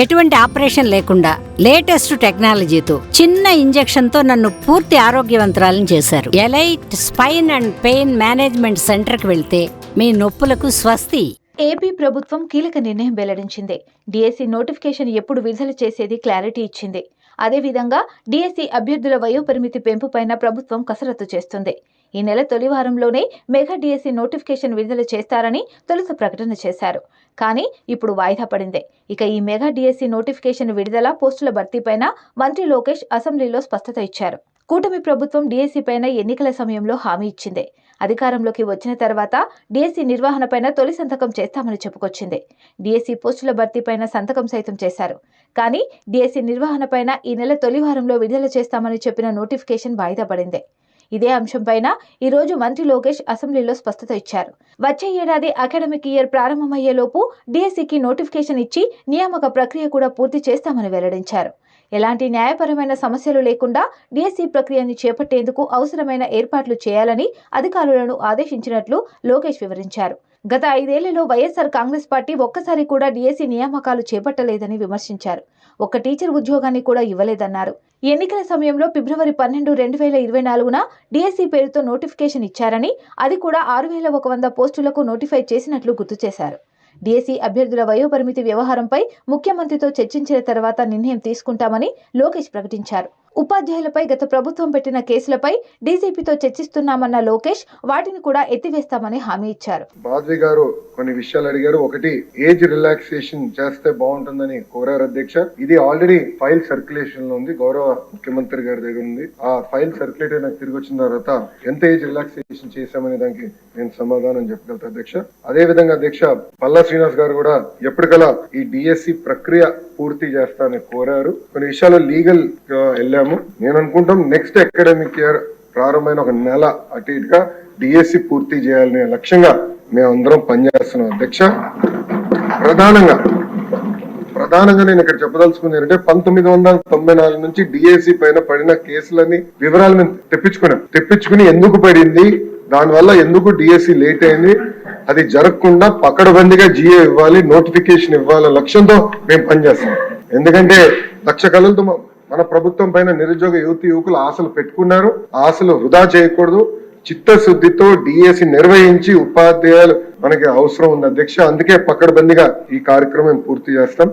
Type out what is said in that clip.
ఎటువంటి ఆపరేషన్ లేకుండా లేటెస్ట్ టెక్నాలజీతో చిన్న ఇంజెక్షన్తో నన్ను పూర్తి ఆరోగ్యవంతురాలను చేశారు. Elite spine and pain management సెంటర్కి వెళ్తే మీ నొప్పులకు స్వస్తి. ఏపీ ప్రభుత్వం కీలక నిర్ణయం వెల్లడించింది. డిఎస్సి నోటిఫికేషన్ ఎప్పుడు విడుదల చేసేది క్లారిటీ ఇచ్చింది. అదేవిధంగా డిఎస్సి అభ్యర్థుల వయోపరిమితి పెంపుపైన ప్రభుత్వం కసరత్తు చేస్తుంది. ఈ నెల తొలి వారంలోనే మెగా డిఎస్సి నోటిఫికేషన్ విడుదల చేస్తారని తొలుత ప్రకటన చేశారు. కానీ ఇప్పుడు వాయిదా పడింది. ఇక ఈ మెగా డిఎస్సి నోటిఫికేషన్ విడుదల పోస్టుల భర్తీపైన మంత్రి లోకేష్ అసెంబ్లీలో స్పష్టత ఇచ్చారు. కూటమి ప్రభుత్వం డిఎస్సి పైన ఎన్నికల సమయంలో హామీ ఇచ్చింది. అధికారంలోకి వచ్చిన తర్వాత డిఎస్సి నిర్వహణపైన తొలి సంతకం చేస్తామని చెప్పుకొచ్చింది. డిఎస్సీ పోస్టుల భర్తీపైన సంతకం సైతం చేశారు. కానీ డిఎస్సి నిర్వహణపైన ఈ నెల తొలి వారంలో విడుదల చేస్తామని చెప్పిన నోటిఫికేషన్ వాయిదా పడింది. ఇదే అంశంపైన ఈరోజు మంత్రి లోకేష్ అసెంబ్లీలో స్పష్టత ఇచ్చారు. వచ్చే ఏడాది అకాడమిక్ ఇయర్ ప్రారంభమయ్యేలోపు డిఎస్సికి నోటిఫికేషన్ ఇచ్చి నియామక ప్రక్రియ కూడా పూర్తి చేస్తామని వెల్లడించారు. ఎలాంటి న్యాయపరమైన సమస్యలు లేకుండా డిఎస్సి ప్రక్రియను చేపట్టేందుకు అవసరమైన ఏర్పాట్లు చేయాలని అధికారులను ఆదేశించినట్లు లోకేష్ వివరించారు. గత ఐదేళ్ళలో వైఎస్ఆర్ కాంగ్రెస్ పార్టీ ఒక్కసారి కూడా డిఎస్సి నియామకాలు చేపట్టలేదని విమర్శించారు. ఒక్క టీచర్ ఉద్యోగాన్ని కూడా ఇవ్వలేదన్నారు. ఎన్నికల సమయంలో ఫిబ్రవరి పన్నెండు రెండు వేల ఇరవై నాలుగున డిఎస్సి పేరుతో నోటిఫికేషన్ ఇచ్చారని అది కూడా ఆరు వేల ఒక వంద పోస్టులకు నోటిఫై చేసినట్లు గుర్తు చేశారు. డిఎస్సి అభ్యర్థుల వయోపరిమితి వ్యవహారంపై ముఖ్యమంత్రితో చర్చించిన తర్వాత నిర్ణయం తీసుకుంటామని లోకేష్ ప్రకటించారు. ఉపాధ్యాయులపై గత ప్రభుత్వం పెట్టిన కేసులపై డీజీపీతో చర్చిస్తున్నామన్న లోకేష్ వాటిని కూడా ఎత్తివేస్తామని హామీ ఇచ్చారు. గారు కొన్ని విషయాలు అడిగారు. ఒకటి ఏజ్ రిలాక్సేషన్ చేస్తే బాగుంటుందని కోరారు అధ్యక్ష. ఇది ఆల్రెడీ ఫైల్ సర్క్యులేషన్లో ఉంది. గౌరవ ముఖ్యమంత్రి గారి దగ్గర ఉంది. ఆ ఫైల్ సర్క్యులేట్ అయినా తిరిగి వచ్చిన తర్వాత ఎంత ఏజ్ రిలాక్సేషన్ చేశామనే దానికి నేను సమాధానం చెప్పగలుగుతా అధ్యక్ష. అదే విధంగా అధ్యక్ష పల్లా శ్రీనివాస్ గారు కూడా ఎప్పటికలా ఈ డిఎస్సి ప్రక్రియ పూర్తి చేస్తానని కోరారు. కొన్ని విషయాలు లీగల్ వెళ్ళాము. నేను అనుకుంటాం నెక్స్ట్ అకాడమిక్ ఇయర్ ప్రారంభమైన ఒక నెల అటు ఇటుగా డిఎస్సి పూర్తి చేయాలనే లక్ష్యంగా మేమందరం పనిచేస్తున్నాం. అధ్యక్ష ప్రధానంగా ప్రధానంగా నేను ఇక్కడ చెప్పదలుచుకుంది ఏంటంటే పంతొమ్మిది వందల తొంభై నాలుగు నుంచి డిఏసీ పైన పడిన కేసులని వివరాలు మేము తెప్పించుకున్నాం. తెప్పించుకుని ఎందుకు పడింది? దానివల్ల ఎందుకు డిఎస్సి లేట్ అయింది? అది జరగకుండా పకడబందిగా జిఏ ఇవ్వాలి నోటిఫికేషన్ ఇవ్వాలి లక్ష్యంతో మేము పనిచేస్తాం ఎందుకంటే లక్ష కళలతో మన ప్రభుత్వం పైన నిరుద్యోగ యువతి యువకులు ఆశలు పెట్టుకున్నారు. ఆశలు వృధా చేయకూడదు. చిత్తశుద్ధితో డిఎస్సి నిర్వహించి ఉపాధ్యాయులు మనకి అవసరం ఉంది అధ్యక్ష. అందుకే పకడ్బందీగా ఈ కార్యక్రమం పూర్తి చేస్తాం.